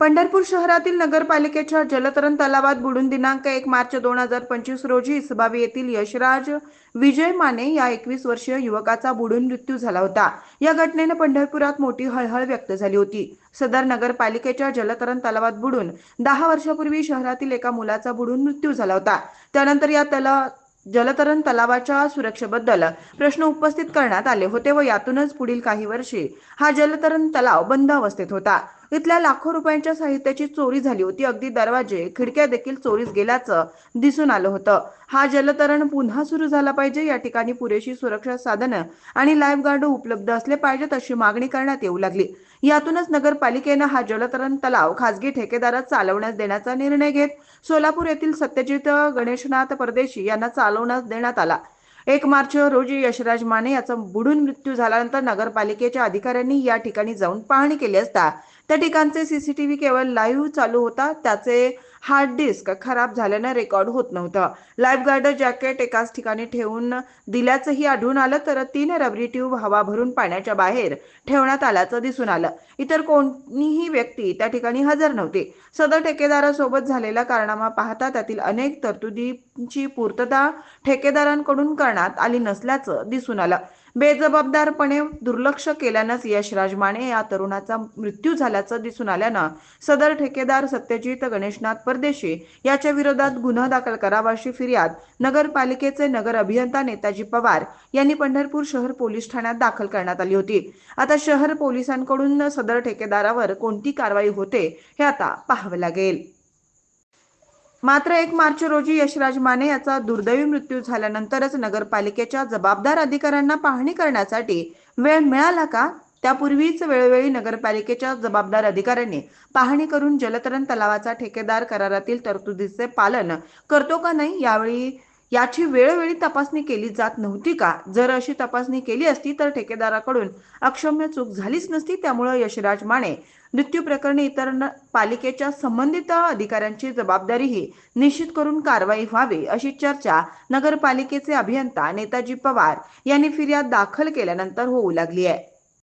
पंढरपूर शहरातील नगरपालिकेच्या जलतरण तलावात बुडून दिनांक एक मार्च दोन हजार पंचवीस रोजी इसबावी येथील यशराज विजय माने या एकवीस वर्षीय युवकाचा बुडून मृत्यू झाला होता. या घटनेने पंढरपुरात मोठी हळहळ व्यक्त झाली होती. सदर नगरपालिकेच्या जलतरण तलावात बुडून दहा वर्षापूर्वी शहरातील एका मुलाचा बुडून मृत्यू झाला होता. त्यानंतर या तला जलतरण तलावाच्या सुरक्षेबद्दल प्रश्न उपस्थित करण्यात आले होते व यातूनच पुढील काही वर्षे हा जलतरण तलाव बंद अवस्थेत होता. इथल्या लाखो रुपयांच्या साहित्याची चोरी झाली होती. अगदी दरवाजे खिडक्या देखील चोरीस गेल्याचं दिसून आलं होतं. हा जलतरण पुन्हा सुरू झाला पाहिजे. या ठिकाणी पुरेशी सुरक्षा साधनं आणि लाईफ गार्ड उपलब्ध असले पाहिजेत अशी मागणी करण्यात येऊ लागली. यातूनच नगरपालिकेनं हा जलतरण तलाव खासगी ठेकेदारात चालवण्यास देण्याचा निर्णय घेत सोलापूर येथील सत्यजित गणेशनाथ परदेशी यांना चालवण्यास देण्यात आला. एक मार्च रोजी यशराज माने याचा बुडून मृत्यू झाल्यानंतर नगरपालिकेच्या अधिकाऱ्यांनी या ठिकाणी जाऊन पाहणी केली असता. त्या ठिकाणचे सीसीटीव्ही केवळ लाईव्ह चालू होता त्याचे हार्ड डिस्क खराब झाल्यानं रेकॉर्ड होत नव्हतं. लाईफ गार्ड जॅकेट एकाच ठिकाणी ठेवून दिल्याचंही आढळून आलं तर तीन रबरी ट्यूब हवा भरून पाण्याच्या बाहेर ठेवण्यात आल्याचं दिसून आलं. इतर कोणीही व्यक्ती त्या ठिकाणी हजर नव्हती. सदर ठेकेदारासोबत झालेला कारनामा पाहता त्यातील अनेक तरतुदींची पूर्तता ठेकेदारांकडून करण्यात आली नसल्याचं दिसून आलं. बेजबाबदारपणे दुर्लक्ष केल्यानंच यशराज माने या तरुणाचा मृत्यू झाल्याचं दिसून आल्यानं सदर ठेकेदार सत्यजित गणेशनाथ परदेशी याच्या विरोधात गुन्हा दाखल करावा अशी फिर्याद नगरपालिकेचे नगर अभियंता नेताजी पवार यांनी पंढरपूर शहर पोलीस ठाण्यात दाखल करण्यात आली होती. आता शहर पोलिसांकडून सदर ठेकेदारावर कोणती कारवाई होते हे आता पाहावं लागेल. मात्र एक मार्च रोजी यशराज माने याचा दुर्दैवी मृत्यू झाल्यानंतरच नगरपालिकेच्या जबाबदार अधिकाऱ्यांना पाहणी करण्यासाठी वेळ मिळाला का? त्यापूर्वीच वेळोवेळी नगरपालिकेच्या जबाबदार अधिकाऱ्यांनी पाहणी करून जलतरण तलावाचा ठेकेदार करारातील तरतुदीचे पालन करतो का नाही यावेळी याची वेळोवेळी तपासणी केली जात नव्हती का? जर अशी तपासणी केली असती तर ठेकेदाराकडून अक्षम्य चूक झालीच नसती त्यामुळे यशराज माने मृत्यू प्रकरणी इतर न- पालिकेच्या संबंधित अधिकाऱ्यांची जबाबदारीही निश्चित करून कारवाई व्हावी अशी चर्चा नगरपालिकेचे अभियंता नेताजी पवार यांनी फिर्याद दाखल केल्यानंतर होऊ लागली आहे.